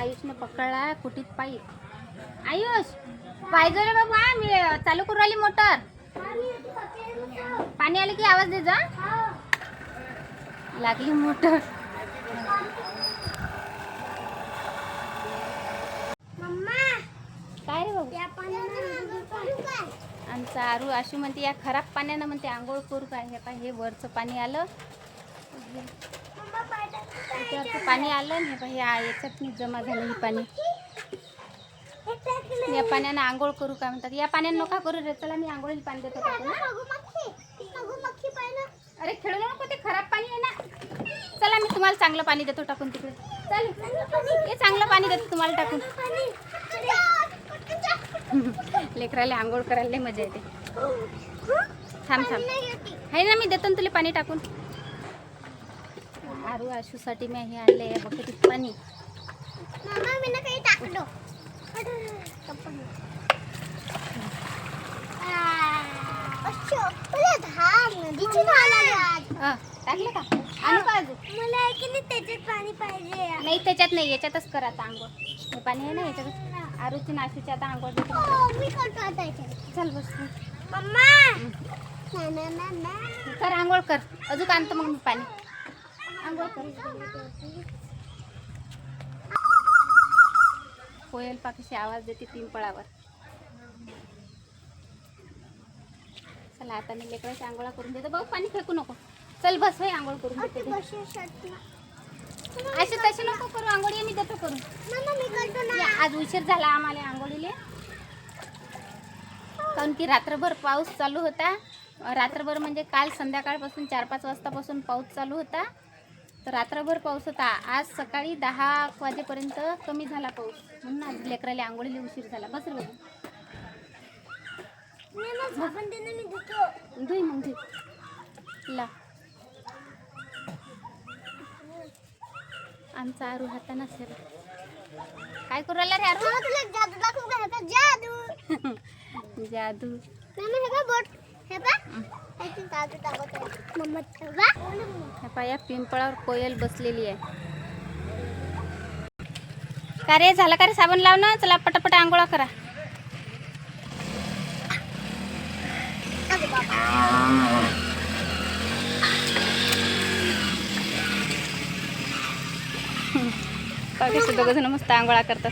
आयुषने पकडला कुटीत पाईप आयुष पाहिजे रे बाबा मी चालू करू राहिली मोटर. पाणी आले की आवाज दे जा लागली मोटर. काय रे बाबू? आमचा आरू आशू म्हणते या खराब पाण्यानं म्हणते आंघोळ करू काय हे पाय हे वरचं पाणी आलं. त्याच्यावरचं पाणी आलं नाही हे याच्यात मी जमा झालं हे पाणी. या पाण्यानं आंघोळ करू काय म्हणतात? या पाण्यानं नका करू रे चला मी आंघोळीला पाणी देतो टाकून, अरे खेळू नको ते खराब पाणी आहे ना. चला मी तुम्हाला चांगलं पाणी देतो टाकून तिकडे. चल. हे चांगलं पाणी देतो तुम्हाला टाकून. लेकराला आंघोळ करायला मजा येते. थांब थांब. आहे ना मी देतो ना तुला पाणी टाकून. आरू आशूसाठी मी हे आणले बकेटीत पाणी. अ, टाकले. का? आणू का अजून? त्याच्यात पाणी पाहिजे नाही त्याच्यात नाही याच्यातच करा आता आंघोळ. हे पाणी आहे ना याच्यातच. आरूची नाशूची आता आंघोळ देतो. हो, मी करतो आता याच्यात. चल बस. मम्मा. कर आंघोळ कर. अजून आणतो मग मी पाणी. कोयल पाखीशी आवाज देते पिंपळावर. चला आता मी लेकराची आंघोळा करून देतो. भाऊ पाणी फेकू नको. चल बस भाई आंघोळ करून देते. असे तसे नको करू आंघोळी मी देतो करून. या, आज उशीर झाला आम्हाला आंघोळीले. कारण की रात्रभर पाऊस चालू होता. रात्रभर म्हणजे काल संध्याकाळपासून चार पाच वाजतापासून पाऊस चालू होता. तर रात्रभर पाऊस होता. आज सकाळी दहा वाजेपर्यंत कमी झाला पाऊस. म्हणून आज लेकराला आंघोळीला उशीर झाला. बस रे. धुई मग धुई. ला. आमचा आरू हाताना सर काय करू राहिला रे आरू? तुला जादू दाखवू का? जादू? जादू. बोट. पिंपळावर कोयल बसलेली आहे. का रे झालं का रे साबण लावणं? चला पटापट आंघोळा करा. अगं दोघं जण मस्त आंघोळा करतात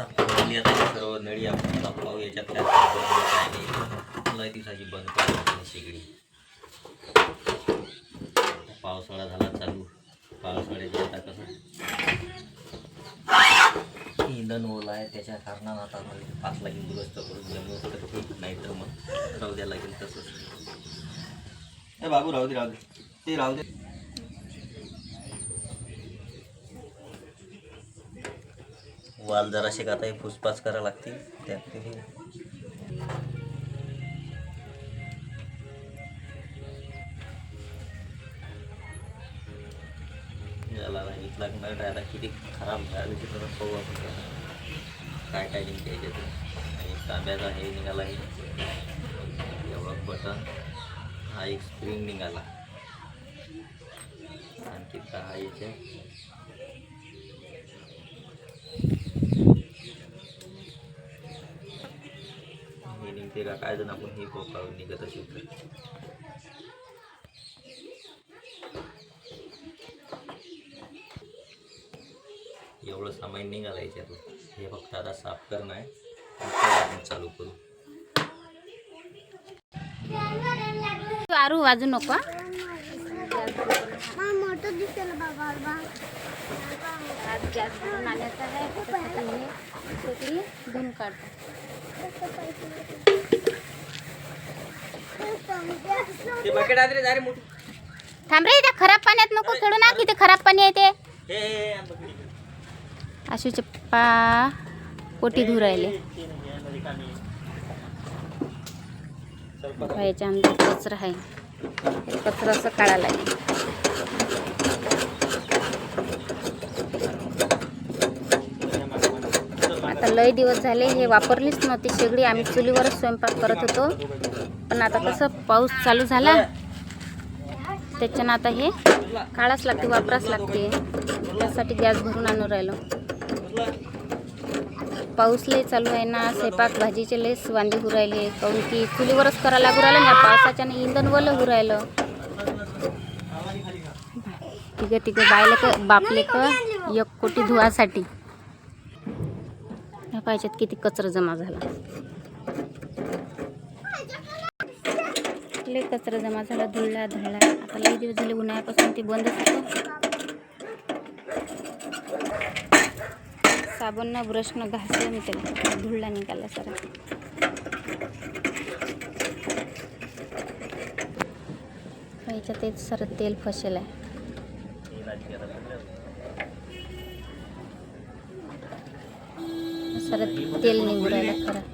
आपली आता हे सर्व नळी आपण पाहू याच्यात काय नाही लय दिवसाची बंद पडली शेगडी पावसाळा झाला चालू. पावसाळ्याचे आता कसं इंधन ओला आहे? त्याच्या कारणानं आता मला पाच लागेल दुरुस्त करून जमलं तर ठीक नाही तर मग राहू द्या लागेल तसंच ए बाबू राहू दे राहू दे. ते राहू दे. बाल जराशे आता हे फुसपास करावं लागते त्यात लागणार किती खराब झाली ते तर पाहू आपण काय काय निघायचे ते आणि तांब्याचा हे निघाला हे एवढं बटन. हा एक स्प्रिंग निघाला. आणखी दहा याच्या निघते का काय जण आपण हे पोकाळून निघत तर. एवढं सामान निघालं याच्यातून हे फक्त आता साफ करणं आहे. चालू करू. तू आरू वाजू नको मोठं दिसेल बाबा बाबा. आज गॅस भरून आहे. त्याच्यासाठी हे शेगडी धुवून काढतो थांब रे त्या खराब पाण्यात नको खेळू ना किती खराब पाणी आहे ते. आशूचे पप्पा पोटी धुऊ राहिले. याच्या आमचा कचरा आहे. कचरा असं काढायला लागेल या मागं, मागं. चल, मागं. आता लय दिवस झाले हे वापरलीच नव्हती शेगडी. आम्ही चुलीवरच स्वयंपाक करत होतो. पण आता कसं पाऊस चालू झाला. त्याच्यानं आता हे काळाच लागते वापराच लागते. त्यासाठी गॅस भरून आणून राहिलो. पाऊस लय चालू आहे ना स्वयंपाक भाजीचे लयच वांदे होऊ राहिले. काऊन की चुलीवरच करायला लागू राहिलं ना पावसाच्यानं इंधन वलं होऊ राहिलं. तिघं तिघं बायलेक बापलेक बापले एक कोटी धुवासाठी. ह्या पाहिजेत किती कचरा जमा झाला. लय कचरा जमा झाला धुळला धुळला. आता लई दिवस झाले उन्हाळ्यापासून ते बंदच होतं साबणनं ब्रशनं घासलं मी त्याला. धुळला निघाला सारा. पाहिजे तेच सर तेल फसेल आहे सारं तेल निघू राहिलं खरं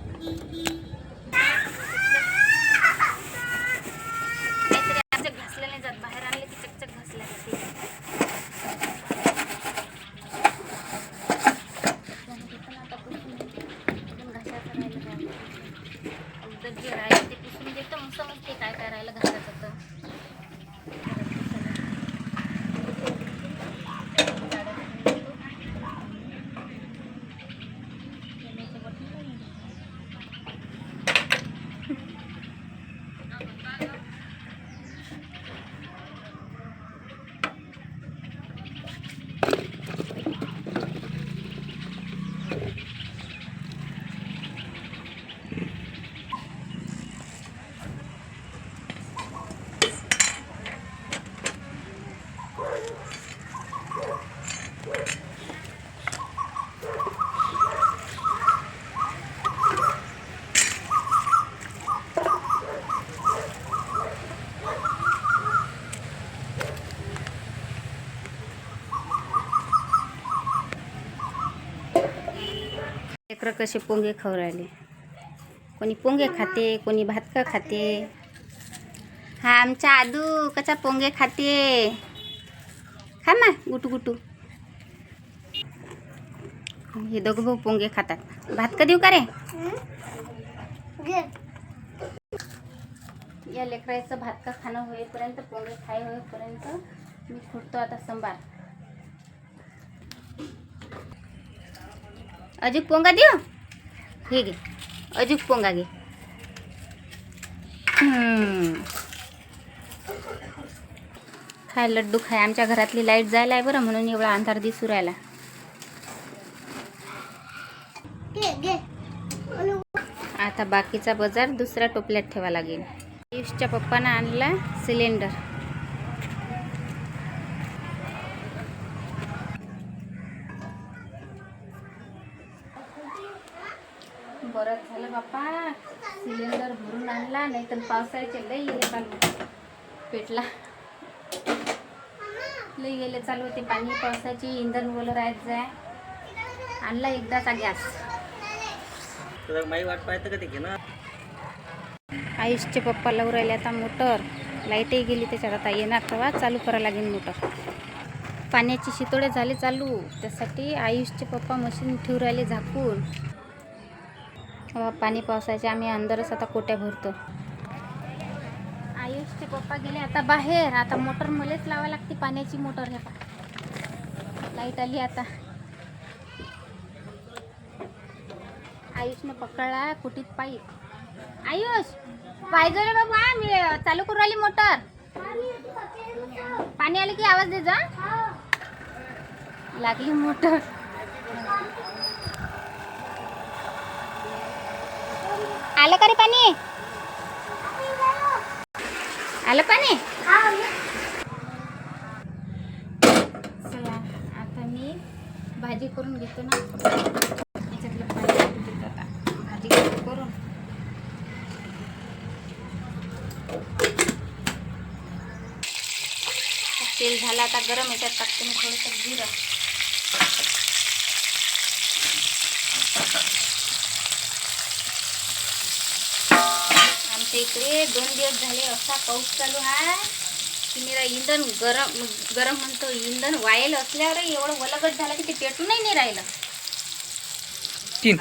प्रकारचे कसे पोंगे खाऊ राहिले. कोणी पोंगे खाते कोणी भातका खाते. हा आमचा आदू कसा पोंगे खाते. खा ना गुटू गुटू हे दोघं भाऊ पोंगे खातात. भात का देऊ का रे या लेकराचं भात का खाणं होईपर्यंत पोंगे खाय होईपर्यंत मी खुडतो आता संभार अजूक पोंगा देऊ? हे घे. अजूक पोंगा घे. खाय लड्डू खाय. आमच्या घरातली लाइट जायला आहे बरं म्हणून एवढा अंधार दिसू राहिला. आता बाकीचा बाजार दुसऱ्या टोपल्यात ठेवा लागेल. आयुषच्या पप्पानं आणला सिलेंडर बरं झालं बाप्पा सिलेंडर भरून आणला नाही तर पावसाळ्याचे लई गेले चालू पेटला. लई गेले चालू होते पाणी पावसाची इंधन बोल राहत जाय आणला एकदाचा गॅस. तुला माई वाट पाहतं का ते घे ना आयुषचे पप्पा लावून राहिले आता मोटर. लाईटही गेली त्याच्यात. आता येणार तेव्हा चालू करावं लागेल मोटर. पाण्याची शितोडे झाले चालू. त्यासाठी आयुषचे पप्पा मशीन ठेवून राहिले झाकून. पाणी पावसाचे आम्ही अंदरच आता कोट्या भरतो. पप्पा गेले आता बाहेर. आता मोटर मलाच लावा लागते पाण्याची मोटर. हे पा लाइट आली आता. आयुषने पकडला कुटीत पाईप आयुष पाहिजे रे बाबा मी चालू करू राहिली मोटर. पाणी आले की आवाज दे जा. लागली मोटर. आलं का रे पाणी? आलं पाणी चला आता मी भाजी करून घेतो ना. याच्यातलं पाणी आता भाजी करून. तेल झालं आता गरम याच्यात टाकते मी थोडंसं जिरं. आमच्या इकडे दोन दिवस झाले असा पाऊस चालू आहे की मी इंधन गरम गरम म्हणतो इंधन वायल असल्यावर एवढं वलगट झालं की ते पेटूनही नाही राहिलं. तीन.